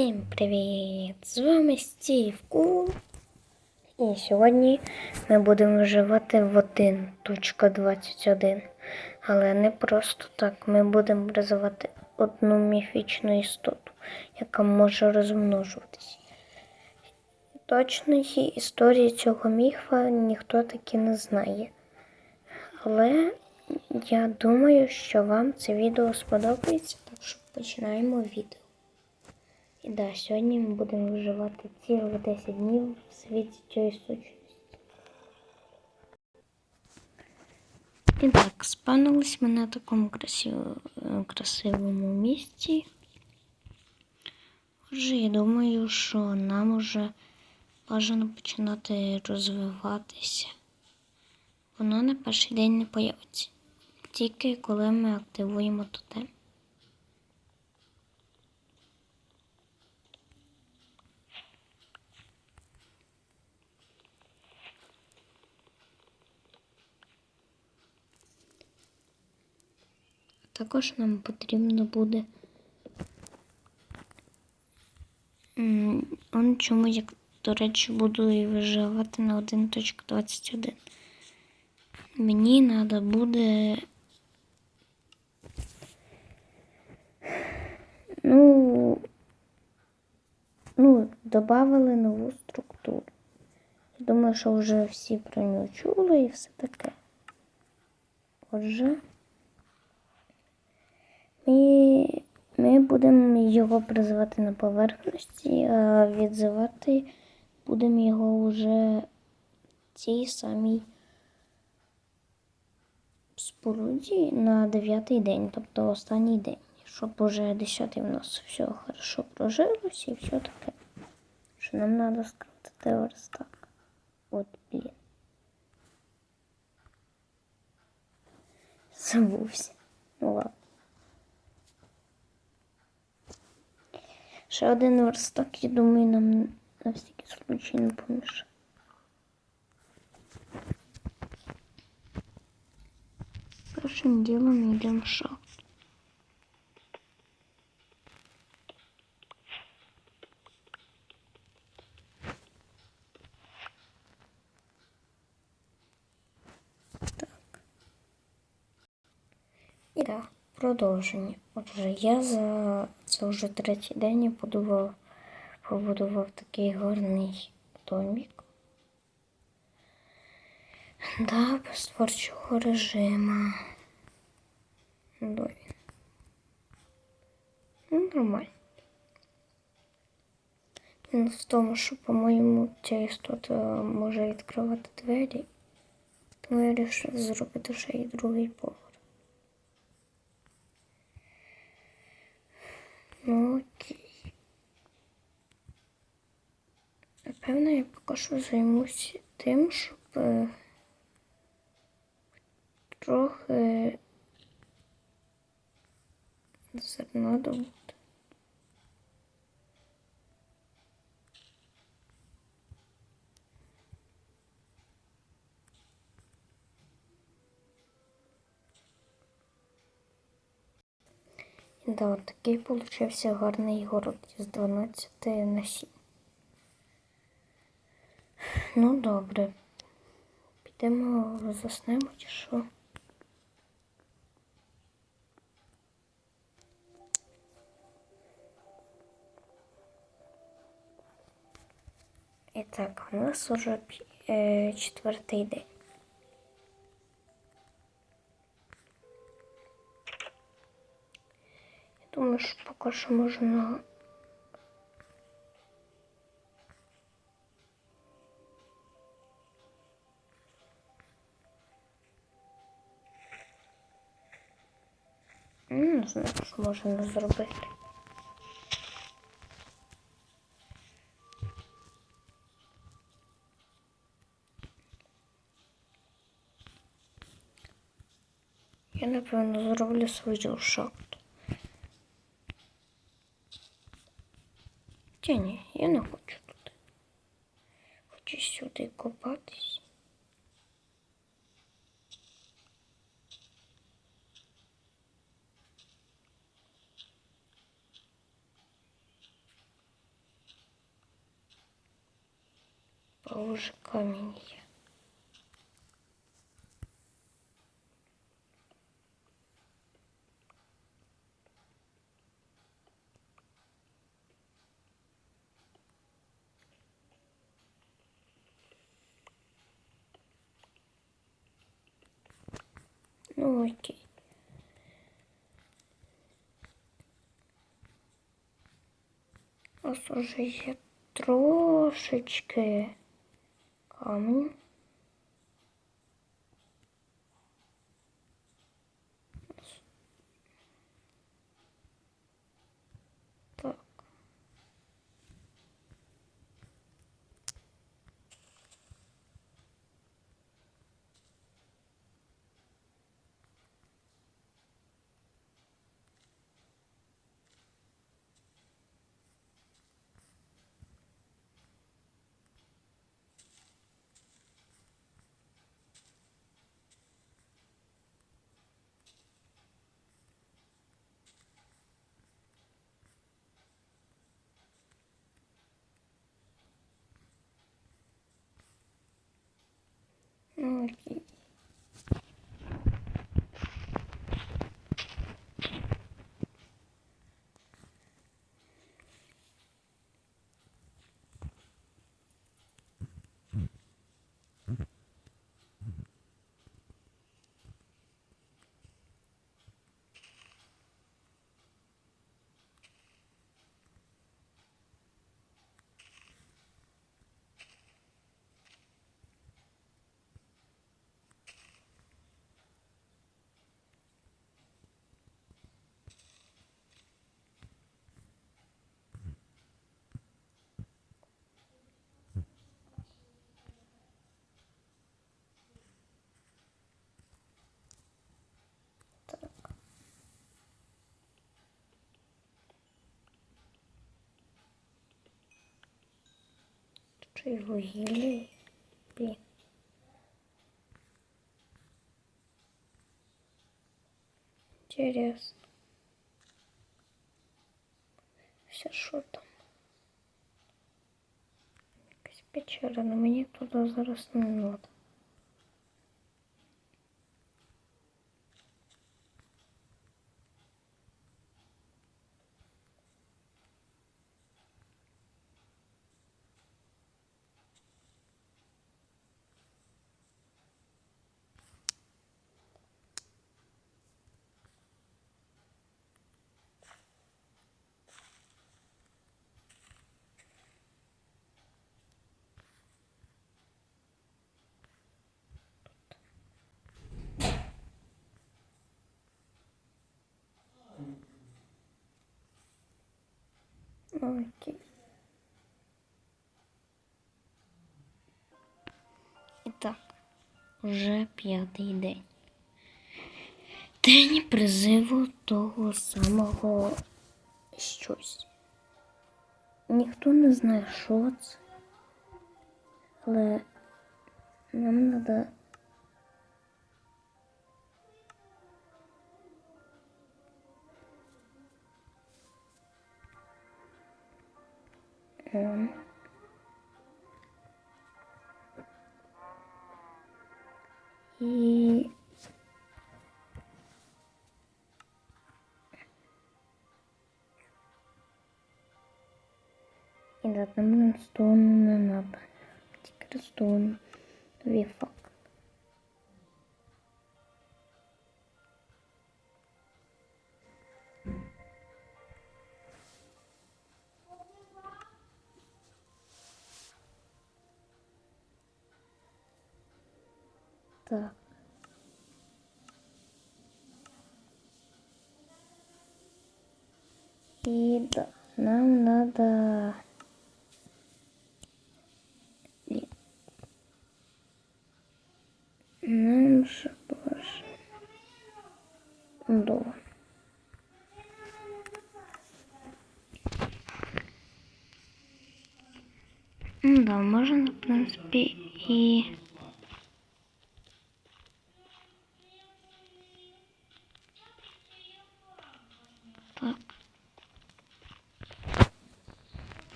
Всім привіт! З вами Стів Кул. І сьогодні ми будемо вживати в 1.21. Але не просто так. Ми будемо розвивати одну міфічну істоту, яка може розмножуватись. Точної історії цього міфа ніхто таки не знає. Але я думаю, що вам це відео сподобається, так що починаємо відео. І да, сьогодні ми будемо виживати цілих 10 днів в світі цієї сущності. І так, спанулись ми на такому красивому, красивому місці. Отже, я думаю, що нам уже бажано починати розвиватися. Воно на перший день не появиться. Тільки коли ми активуємо тотем. Також нам потрібно буде. Он чому, як, до речі, буду і виживати на 1.21. Мені треба буде. Ну, ну, додали нову структуру. Я думаю, що вже всі про нього чули і все таке. Отже. Ми, ми будемо його призивати на поверхності, а відзивати будемо його вже цій самій споруді на дев'ятий день, тобто останній день, щоб уже десятий в нас все хорошо прожилось і все таке. Що нам треба скрафтити верстак. От, блін. Забувся. Ну ладно. Ще один верстак, я думаю, нам на всякий случай не помішає. Першим ділом йдемо в шахту. І так, продовження. Отже, я за це вже третій день я побудував, побудував такий гарний домик. Да, без творчого режиму. Ну. Нормально. Мінус в тому, що, по-моєму, ця істота може відкривати двері. Тому я вирішив зробити ще й другий поверх. Окей. Напевно, я поки що займусь тим, щоб е, трохи зерно добути. Да, от такий получився гарний город з 12 на 7. Ну, добре. Підемо заснемо чи що? І так, у нас уже е, четвертий день. Що можна. Не знаю, що можна зробити. Я, напевно, зроблю свою шахту. Та ні, я не хочу тут. Хочу сюди копатись. Типа уже камінь є. Ну окей. У нас уже є трошечки Amin. Ну, окей. Так. Чи й вугілля? є? Блін. Интересно. Все що там? Якась печера, але мені туди зараз не треба. Окей. І так, вже п'ятий день. День призиву того самого щось. Ніхто не знає, що це. Але нам треба Ем. І І да, нам redstone не надо. Тільки redstone. Віфак. Нам надо... Нам же больше... Да. Ну Да, можно, в принципе, и...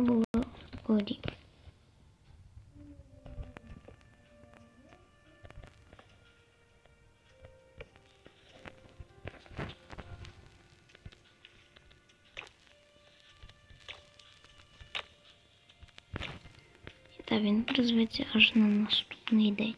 була вгорі. Та він призветься аж на наступний день.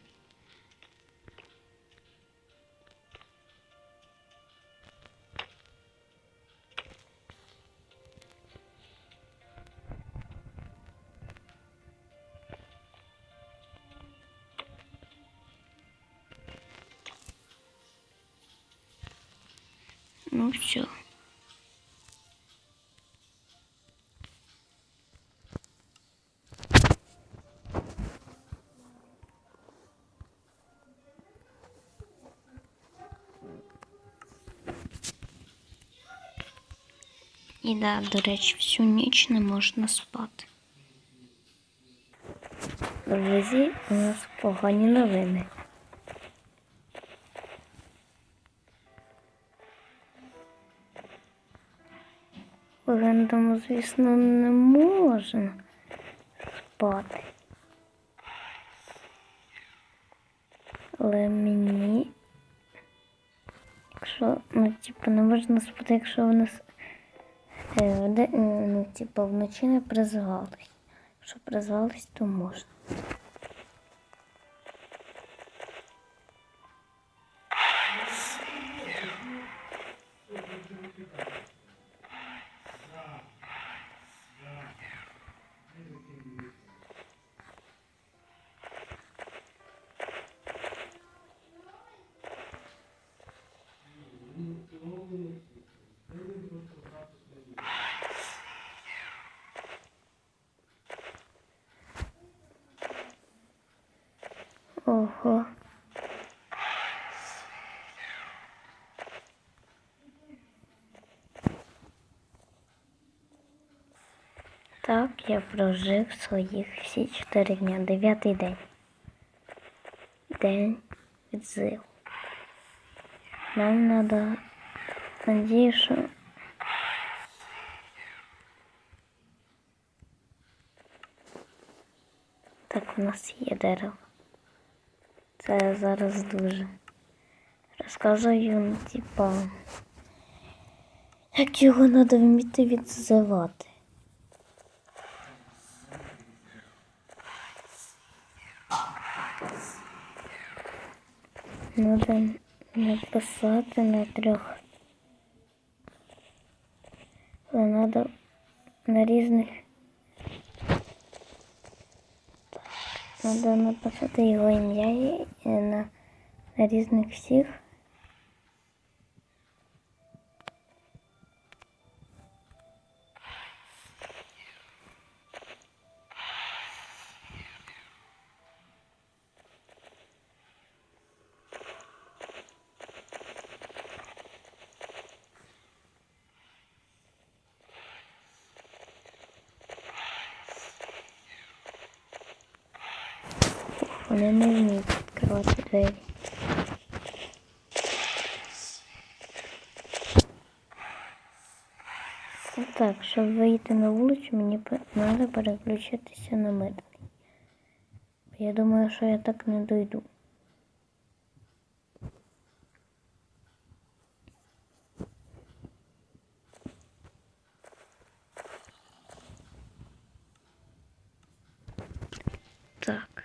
Ну все. І да, до речі, всю ніч не можна спати. Друзі, у нас погані новини. Легендам, звісно, не можна спати. Але мені, якщо, ну, типу, не можна спати, якщо в нас е, ну, типу, вночі не призвались. Якщо призвались, то можна. Ого. Так, я прожив своїх всі чотири дня. Дев'ятий день. День відзиву. Нам треба, надію, що так у нас є дерево. Це зараз дуже. Розказую, ну, типа, як його треба вміти відзивати. Треба написати на трьох. Але треба на різних. Треба написати його ім'я на різних всіх. Вони не вміють відкривати двері. Так, щоб вийти на вулицю, мені треба переключитися на мирний. Я думаю, що я так не дойду. Так.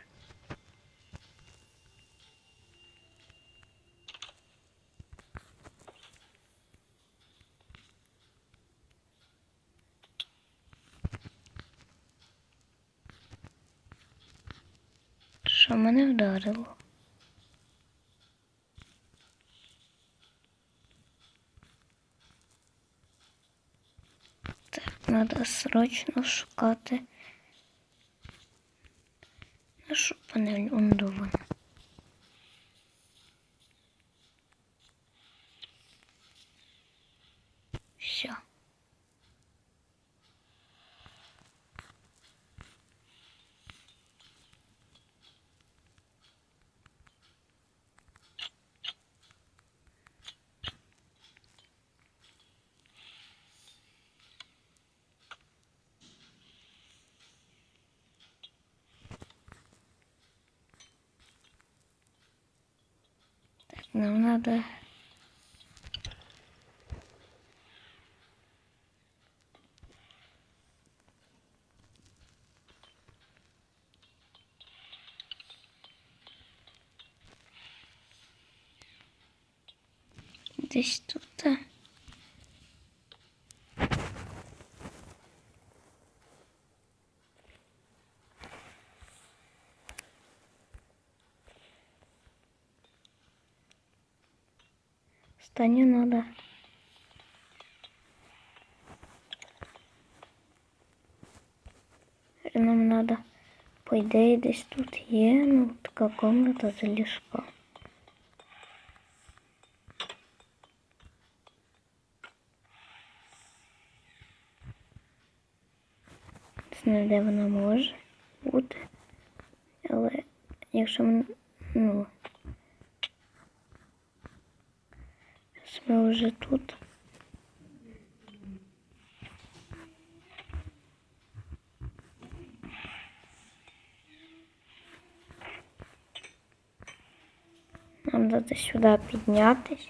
Що мене вдарило? Так, треба срочно шукати нашу панель ондувана. Все. Нам надо. Десь тут. А. Станю надо. Нам надо, по ідеї, десь тут є, ну, така комната з ліжком. Не де вона може бути. Але якщо ми, ну, Раз ми вже тут. Нам треба сюди піднятись.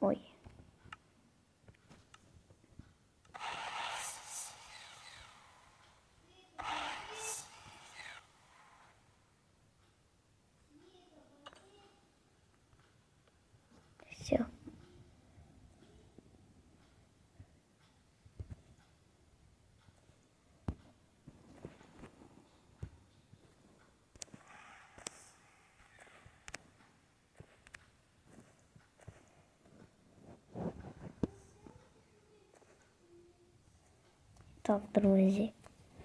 Ой. Все. Так, друзі.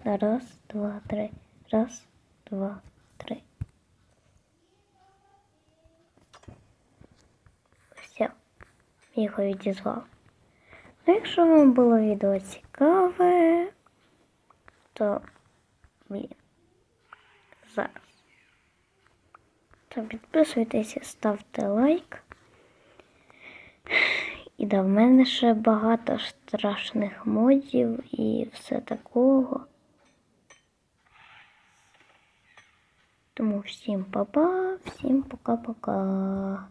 Раз, два, три. Раз, два, три. Все. Його відізвав. Ну, якщо вам було відео цікаве, то, блін, зараз. То підписуйтесь, ставте лайк. Да, в мене ще багато страшних модів і все такого. Тому всім па-па, всім пока-пока.